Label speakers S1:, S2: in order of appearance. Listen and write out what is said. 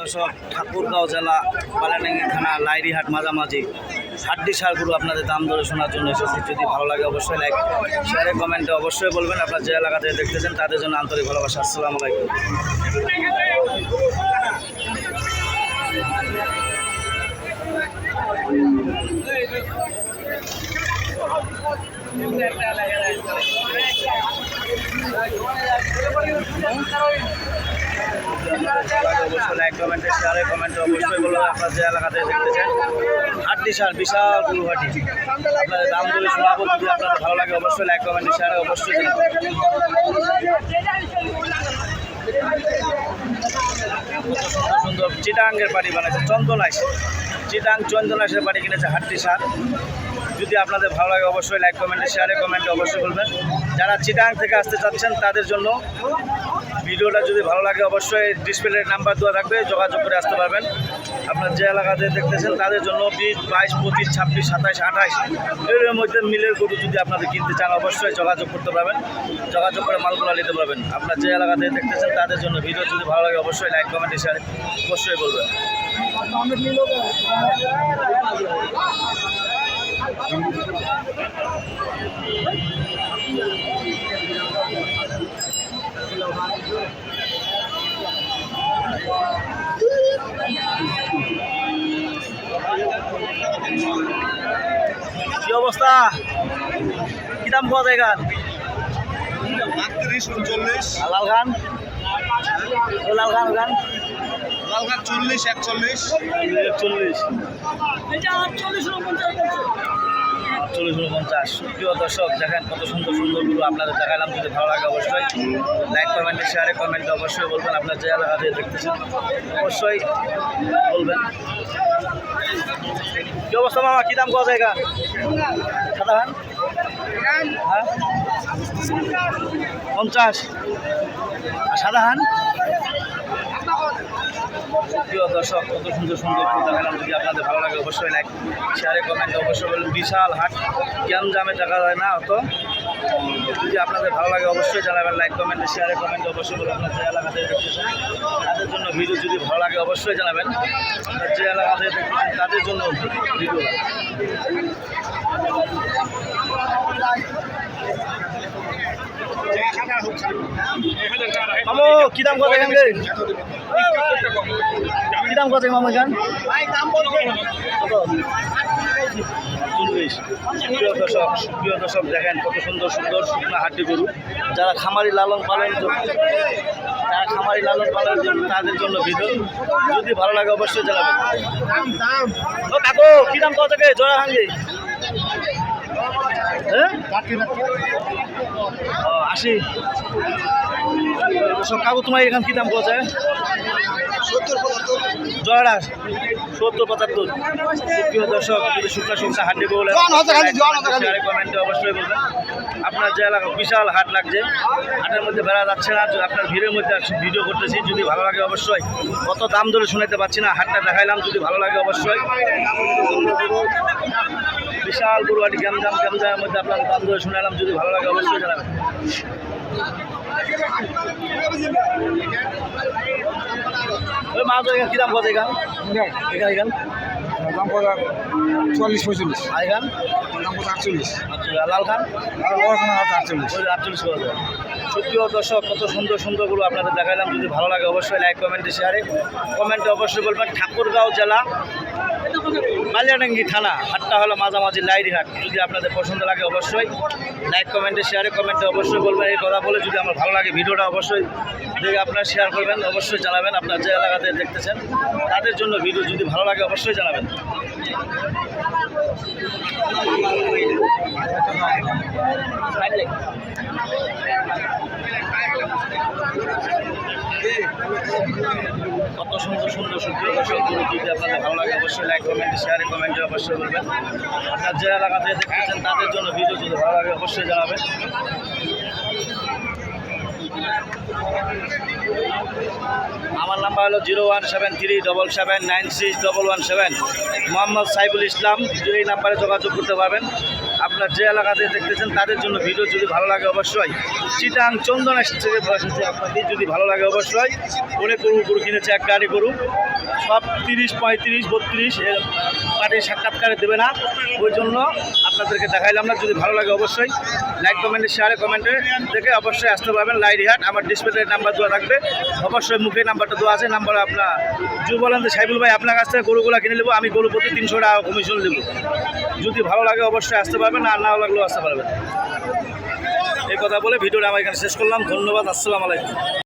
S1: দর্শক, ঠাকুরগাঁও জেলা বালাডাঙ্গি থানা, লাইরিহাট মাঝামাঝি। হাড্ডি সারগুলো আপনাদের দাম দরে শোনার জন্য এসেছি। যদি ভালো লাগে অবশ্যই লাইক শেয়ারে কমেন্টে অবশ্যই বলবেন। আপনার যে এলাকা থেকে দেখতেছেন, তাদের জন্য আন্তরিক ভালোবাসা। আসসালামু আলাইকুম। অবশ্যই লাইক কমেন্টে শেয়ারে অবশ্যই যে এলাকা থেকে দেখতেছেন হাড্ডি সার বিশাল আপনাদের শোনাবো যদি আপনাদের ভালো লাগে, অবশ্যই অবশ্যই সুন্দর চিটাঙ্গের বাড়ি বানাইছে চন্দনাইশ চিটাং চন্দনাইশের বাড়ি কিনেছে হাট্টি সার যদি আপনাদের ভালো লাগে, অবশ্যই লাইক কমেন্টে শেয়ারে কমেন্টে অবশ্যই বলবেন। যারা চিটাং থেকে আসতে চাচ্ছেন, তাদের জন্য ভিডিওটা যদি ভালো লাগে অবশ্যই ডিসপ্লের নাম্বার দেওয়া থাকবে, যোগাযোগ করে আসতে পারবেন। আপনার যে এলাকাতে দেখতেছেন, তাদের জন্য বিশ, বাইশ, পঁচিশ, ছাব্বিশ, সাতাইশ, আঠাইশ এর মধ্যে মিলের গরু যদি আপনাদের কিনতে চান, অবশ্যই যোগাযোগ করতে পারবেন। যোগাযোগ করে মালগুলো নিতে পারবেন। আপনার যে এলাকাতে দেখতেছেন, তাদের জন্য ভিডিও যদি ভালো লাগে, অবশ্যই লাইক, কমেন্ট, শেয়ার অবশ্যই বলবেন। কি অবস্থা? কি দাম পাওয়া যায় গান?
S2: আটত্রিশ উনচল্লিশ।
S1: লাল গান? লাল গান গান।
S2: লালঘাট চল্লিশ একচল্লিশ।
S1: চল্লিশ আটচল্লিশ উনপঞ্চাশ। প্রিয় দর্শক দেখেন কত সুন্দর সুন্দরগুলো আপনাদের দেখালাম। যদি ভালো লাগে অবশ্যই লাইক কমেন্টে শেয়ারে কমেন্টে অবশ্যই বলবেন। আপনার যে এলাকা থেকে দেখতেছেন অবশ্যই বলবেন। কি অবস্থা মামা? কী দাম কত জায়গা সাদা হ্যাঁ? পঞ্চাশ। আর সাদা প্রিয় দর্শক, কত সুন্দর সুন্দর ফুল দেখালাম যদি আপনাদের ভালো লাগে, অবশ্যই লাইক শেয়ারে কমেন্টে অবশ্যই বলুন। বিশাল হাট দামে দেখা যায় না, অত? যদি আপনাদের ভালো লাগে, অবশ্যই জানাবেন লাইক কমেন্ট শেয়ারে কমেন্টে অবশ্যই বলে আপনার যে এলাকা থেকে দেখতেছেন তাদের জন্য ভিডিও যদি ভালো লাগে, অবশ্যই জানাবেন। আপনার যে এলাকা থেকে দেখতেছেন তাদের জন্য ভিডিও মামু কি দাম কত এখান? কি দাম কত মামু এখান? প্রিয় দর্শক প্রিয় দর্শক দেখেন কত সুন্দর সুন্দর শুকনা হাড্ডি গরু। যারা খামারি লালন পালন যারা খামারি লালন পালনের জন্য তাদের জন্য ভিডিও যদি ভালো লাগে অবশ্যই জানাবেন। কাকু কি দাম কত জোড়া ও, আশি সব তোমার এখান কি দাম পাওয়া দর্শক যদি শুকনা বলে অবশ্যই আপনার যে এলাকা বিশাল হাট লাগছে হাটের মধ্যে বেড়া যাচ্ছে না আপনার ভিড়ের মধ্যে ভিডিও করতেছি যদি ভালো লাগে অবশ্যই কত দাম ধরে শুনাইতে পারছি না হাটটা দেখাইলাম যদি ভালো লাগে অবশ্যই বিশাল গরুয়াটি গ্যামজাম গ্যামজামের মধ্যে আপনার দাম ধরে শুনালাম যদি ভালো লাগে অবশ্যই জানাবেন। ওই মাছ এখানে কী দাম কত এখান এখান এখান
S2: দাম কত? চল্লিশ পঁয়তাল্লিশ
S1: আর এখান
S2: দাম কত? আটচল্লিশ।
S1: লাল খান
S2: আটচল্লিশ।
S1: আটচল্লিশ করে সত্যিও দর্শক কত সুন্দর সুন্দরগুলো আপনাদের দেখাইলাম। যদি ভালো লাগে অবশ্যই লাইক কমেন্টে শেয়ারে কমেন্টে অবশ্যই বলবেন ঠাকুরগাঁও জেলা কালিয়াডাঙ্গি থানা, হাটটা হলো মাঝামাঝি লাইরি হাট যদি আপনাদের পছন্দ লাগে অবশ্যই লাইক কমেন্টে শেয়ারে কমেন্টে অবশ্যই বলবেন। এই কথা বলে যদি আমার ভালো লাগে ভিডিওটা অবশ্যই দেখে আপনারা শেয়ার করবেন, অবশ্যই জানাবেন। আপনার যে এলাকাতে দেখতেছেন, তাদের জন্য ভিডিও যদি ভালো লাগে অবশ্যই জানাবেন। কত সুন্দর সুন্দর সুন্দর দর্শকগুলো যদি আপনাদের ভালো লাগে, অবশ্যই লাইক কমেন্টে শেয়ারে কমেন্টে অবশ্যই বলবেন। আপনার যে এলাকাতে দেখতেছেন তাদের জন্য ভিডিও যদি ভালো লাগে, অবশ্যই জানাবেন। আমার নাম্বার হলো zero one seven three double seven nine six double one seven Mohammad Saiful Islam এই নাম্বারে যোগাযোগ করতে পারবেন। আপনার যে এলাকাতে দেখতেছেন, তাদের জন্য ভিডিও যদি ভালো লাগে অবশ্যই চিটাং চন্দন থেকে বসেছে আপনাদের যদি ভালো লাগে অবশ্যই অনেক গরু গরু কিনেছে এক গাড়ি গরু। সব তিরিশ, পঁয়ত্রিশ, বত্রিশ পার্টির সাক্ষাৎকারে দেবে না। ওই জন্য আপনাদেরকে দেখাইলাম না। যদি ভালো লাগে অবশ্যই লাইক কমেন্টে শেয়ারে কমেন্টে দেখে অবশ্যই আসতে পারবেন। লাইরিহাট আমার ডিসপ্লে নাম্বার দেওয়া থাকবে। অবশ্যই মুখে নাম্বারটা দেওয়া আছে। নাম্বার আপনার যদি বলেন যে সাইবুল ভাই, আপনার কাছ থেকে গরুগুলো কিনে নেব, আমি গরু প্রতি তিনশো টাকা কমিশন দেবো যদি ভালো লাগে অবশ্যই আসতে পারবেন, আর না লাগলেও আসতে পারবেন। এই কথা বলে ভিডিওটা আমার এখানে শেষ করলাম। ধন্যবাদ, আসসালামু আলাইকুম।